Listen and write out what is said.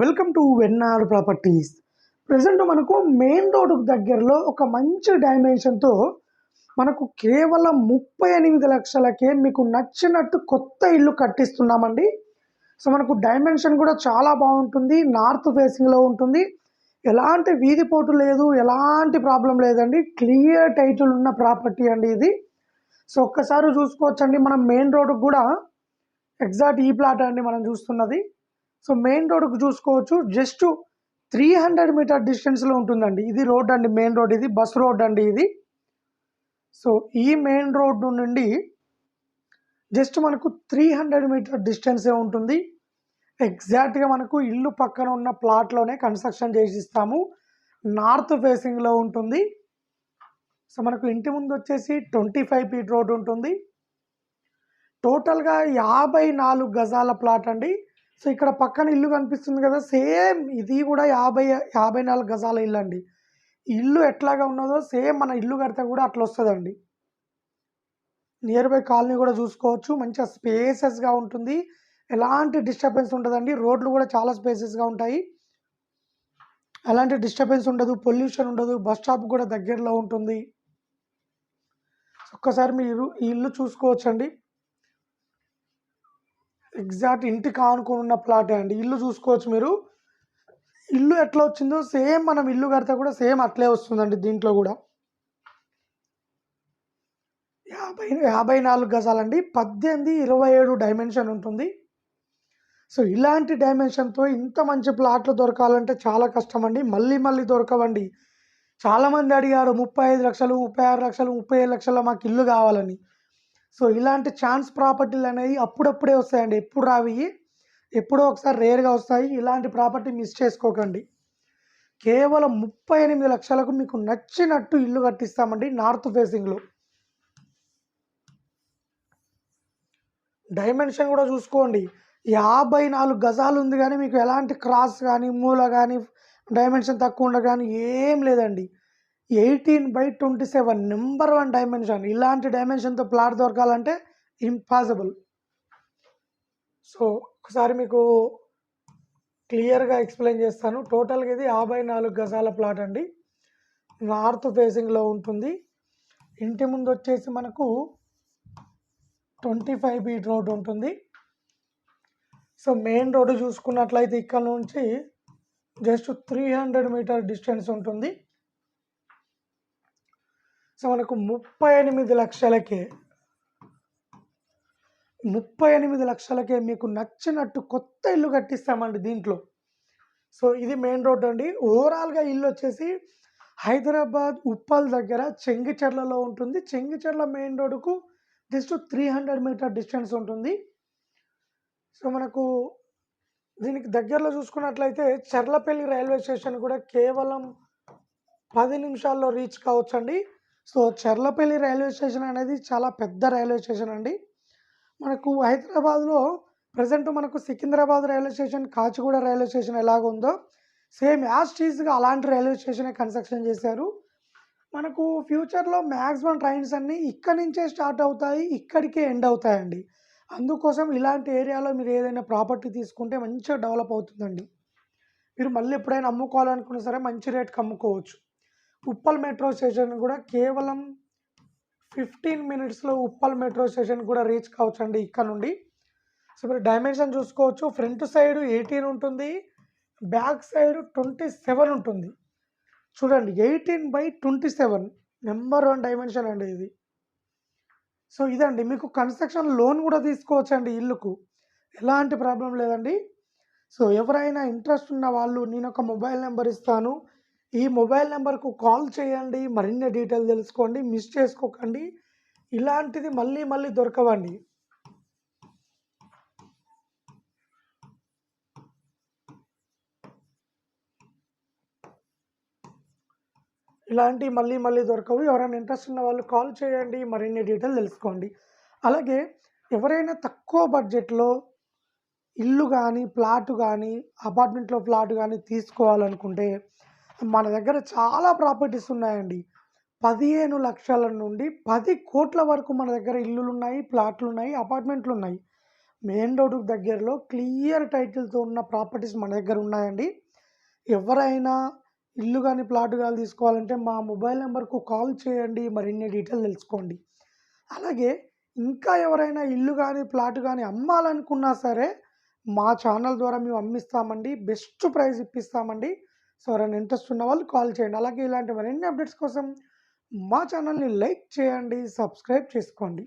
Welcome to Vennar properties. Present మనకు main road దగ్గరలో ఒక మంచి డైమెన్షన్తో మనకు కేవలం ముప్పై ఎనిమిది లక్షలకే మీకు నచ్చినట్టు కొత్త ఇల్లు కట్టిస్తున్నామండి. సో మనకు డైమెన్షన్ కూడా చాలా బాగుంటుంది. నార్త్ ఫేసింగ్లో ఉంటుంది. ఎలాంటి వీధి పోటు లేదు ఎలాంటి ప్రాబ్లం లేదండి. క్లియర్ టైటిల్ ఉన్న ప్రాపర్టీ అండి ఇది. సో ఒక్కసారి చూసుకోవచ్చండి. మనం మెయిన్ రోడ్కి కూడా ఎగ్జాక్ట్ ఈ ప్లాట్ అండి మనం చూస్తున్నది. సో మెయిన్ రోడ్కి చూసుకోవచ్చు. జస్ట్ త్రీ హండ్రెడ్ మీటర్ డిస్టెన్స్లో ఉంటుందండి. ఇది రోడ్ అండి మెయిన్ రోడ్ ఇది బస్ రోడ్ అండి ఇది. సో ఈ మెయిన్ రోడ్ నుండి జస్ట్ మనకు త్రీ హండ్రెడ్ మీటర్ డిస్టెన్సే ఉంటుంది. ఎగ్జాక్ట్గా మనకు ఇల్లు పక్కన ఉన్న ప్లాట్లోనే కన్స్ట్రక్షన్ చేసి ఇస్తాము నార్త్ ఫేసింగ్లో ఉంటుంది. సో మనకు ఇంటి ముందు వచ్చేసి ట్వంటీ ఫైవ్ ఫీట్ రోడ్ ఉంటుంది. టోటల్గా యాభై నాలుగు గజాల ప్లాట్ అండి. సో ఇక్కడ పక్కన ఇల్లు కనిపిస్తుంది కదా సేమ్ ఇది కూడా యాభై యాభై నాలుగు గజాల ఇల్లు అండి ఇల్లు ఎట్లాగా ఉన్నదో సేమ్ మన ఇల్లు కడితే కూడా అట్లా వస్తుందండి. నియర్ బై కాలనీ కూడా చూసుకోవచ్చు మంచిగా స్పేసెస్గా ఉంటుంది. ఎలాంటి డిస్టర్బెన్స్ ఉండదండి రోడ్లు కూడా చాలా స్పేసెస్గా ఉంటాయి. ఎలాంటి డిస్టర్బెన్స్ ఉండదు పొల్యూషన్ ఉండదు బస్ స్టాప్ కూడా దగ్గరలో ఉంటుంది. ఒక్కసారి మీరు ఈ ఇల్లు చూసుకోవచ్చండి. ఎగ్జాక్ట్ ఇంటికి ఆనుకుని ఉన్న ప్లాటే అండి. ఇల్లు చూసుకోవచ్చు మీరు. ఇల్లు ఎట్లా వచ్చిందో సేమ్ మనం ఇల్లు కడితే కూడా సేమ్ అట్లే వస్తుందండి దీంట్లో కూడా. యాభై యాభై నాలుగు గజాలండి. పద్దెనిమిది ఇరవై ఏడు డైమెన్షన్ ఉంటుంది. సో ఇలాంటి డైమెన్షన్తో ఇంత మంచి ప్లాట్లు దొరకాలంటే చాలా కష్టం అండి మళ్ళీ మళ్ళీ దొరకవండి. చాలామంది అడిగారు ముప్పై ఐదు లక్షలు ముప్పై ఆరు లక్షలు ముప్పై ఏడు లక్షల మాకు ఇల్లు కావాలని. సో ఇలాంటి ఛాన్స్ ప్రాపర్టీలు అనేవి అప్పుడప్పుడే వస్తాయండి. ఎప్పుడు రావి? ఎప్పుడో ఒకసారి రేర్గా వస్తాయి. ఇలాంటి ప్రాపర్టీ మిస్ చేసుకోకండి. కేవలం ముప్పై ఎనిమిది లక్షలకు మీకు నచ్చినట్టు ఇల్లు కట్టిస్తామండి నార్త్ ఫేసింగ్లో డైమెన్షన్ కూడా చూసుకోండి. యాభై నాలుగు గజాలు ఉంది కానీ మీకు ఎలాంటి క్రాస్ కానీ మూల కానీ డైమెన్షన్ తక్కువ ఉండదు కానీ ఏం లేదండి. Eighteen by twenty seven number one dimension. ఇలాంటి డైమెన్షన్తో ప్లాట్ దొరకాలంటే ఇంపాసిబుల్. సో ఒకసారి మీకు క్లియర్గా ఎక్స్ప్లెయిన్ చేస్తాను. టోటల్గా ఇది యాభై నాలుగు గజాల ప్లాట్ అండి. నార్త్ ఫేసింగ్లో ఉంటుంది. ఇంటి ముందు వచ్చేసి మనకు ట్వంటీ ఫైవ్ ఫీట్ రోడ్ ఉంటుంది. సో మెయిన్ రోడ్డు చూసుకున్నట్లయితే ఇక్కడ నుంచి just three hundred meter distance ఉంటుంది. సో మనకు ముప్పై ఎనిమిది లక్షలకే ముప్పై ఎనిమిది లక్షలకే మీకు నచ్చినట్టు కొత్త ఇల్లు కట్టిస్తామండి దీంట్లో. సో ఇది మెయిన్ రోడ్ అండి. ఓవరాల్గా ఇల్లు వచ్చేసి హైదరాబాద్ ఉప్పల్ దగ్గర చెంగిచెర్లలో ఉంటుంది. చెంగిచెర్ల మెయిన్ రోడ్డుకు just three hundred meter distance ఉంటుంది. సో మనకు దీనికి దగ్గరలో చూసుకున్నట్లయితే చర్లపల్లి రైల్వే స్టేషన్ కూడా కేవలం పది నిమిషాల్లో రీచ్ కావచ్చండి. సో చర్లపల్లి రైల్వే స్టేషన్ అనేది చాలా పెద్ద రైల్వే స్టేషన్ అండి. మనకు హైదరాబాద్లో ప్రజెంట్ మనకు Secunderabad railway station Kacheguda railway station ఎలాగుందో సేమ్ యాజ్ టీజ్గా అలాంటి రైల్వే స్టేషనే కన్స్ట్రక్షన్ చేశారు. మనకు ఫ్యూచర్లో మ్యాక్సిమం ట్రైన్స్ అన్నీ ఇక్కడి నుంచే స్టార్ట్ అవుతాయి ఇక్కడికే ఎండ్ అవుతాయండి. అందుకోసం ఇలాంటి ఏరియాలో మీరు ఏదైనా ప్రాపర్టీ తీసుకుంటే మంచిగా డెవలప్ అవుతుందండి. మీరు మళ్ళీ ఎప్పుడైనా అమ్ముకోవాలనుకున్నా సరే మంచి రేట్కి అమ్ముకోవచ్చు. ఉప్పల్ మెట్రో స్టేషన్ కూడా కేవలం ఫిఫ్టీన్ మినిట్స్లో ఉప్పల్ మెట్రో స్టేషన్ కూడా రీచ్ కావచ్చు అండి ఇక్కడ నుండి. సో మీరు డైమెన్షన్ చూసుకోవచ్చు. ఫ్రంట్ సైడ్ ఎయిటీన్ ఉంటుంది. బ్యాక్ సైడ్ ట్వంటీ సెవెన్ ఉంటుంది. చూడండి eighteen by twenty seven. Number one dimension అండి ఇది. సో ఇదండి. మీకు కన్స్ట్రక్షన్ లోన్ కూడా తీసుకోవచ్చు అండి ఇల్లుకు. ఎలాంటి ప్రాబ్లం లేదండి. సో ఎవరైనా ఇంట్రెస్ట్ ఉన్న వాళ్ళు నేను ఒక మొబైల్ నెంబర్ ఇస్తాను. ఈ మొబైల్ నెంబర్కు కాల్ చేయండి మరిన్ని డీటెయిల్ తెలుసుకోండి మిస్ చేసుకోకండి. ఇలాంటిది మళ్ళీ మళ్ళీ దొరకవండి. ఇలాంటివి మళ్ళీ మళ్ళీ దొరకవు. ఎవరైనా ఇంట్రెస్ట్ ఉన్న వాళ్ళు కాల్ చేయండి మరిన్ని డీటెయిల్ తెలుసుకోండి. అలాగే ఎవరైనా తక్కువ బడ్జెట్లో ఇల్లు కానీ ప్లాట్ కానీ అపార్ట్మెంట్లో ప్లాట్ కానీ తీసుకోవాలనుకుంటే మన దగ్గర చాలా ప్రాపర్టీస్ ఉన్నాయండి పదిహేను లక్షల నుండి పది కోట్ల వరకు మన దగ్గర ఇల్లులు ఉన్నాయి ప్లాట్లు ఉన్నాయి అపార్ట్మెంట్లు ఉన్నాయి మెయిన్ రోడ్డు దగ్గరలో క్లియర్ టైటిల్‌తో ఉన్న ప్రాపర్టీస్ మన దగ్గర ఉన్నాయండి. ఎవరైనా ఇల్లు కానీ ప్లాట్ కానీ తీసుకోవాలంటే మా మొబైల్ నెంబర్కు కాల్ చేయండి. మరిన్ని డీటెయిల్ తెలుసుకోండి. అలాగే ఇంకా ఎవరైనా ఇల్లు కానీ ప్లాట్ కానీ అమ్మాలనుకున్నా సరే మా ఛానల్ ద్వారా మేము అమ్మిస్తామండి. బెస్ట్ ప్రైస్ ఇప్పిస్తామండి. సో, ఎవరైనా ఇంట్రెస్ట్ ఉన్న వాళ్ళు కాల్ చేయండి. అలాగే ఇలాంటి మరిన్ని అప్డేట్స్ కోసం మా ఛానల్‌ని లైక్ చేయండి. సబ్స్క్రైబ్ చేసుకోండి.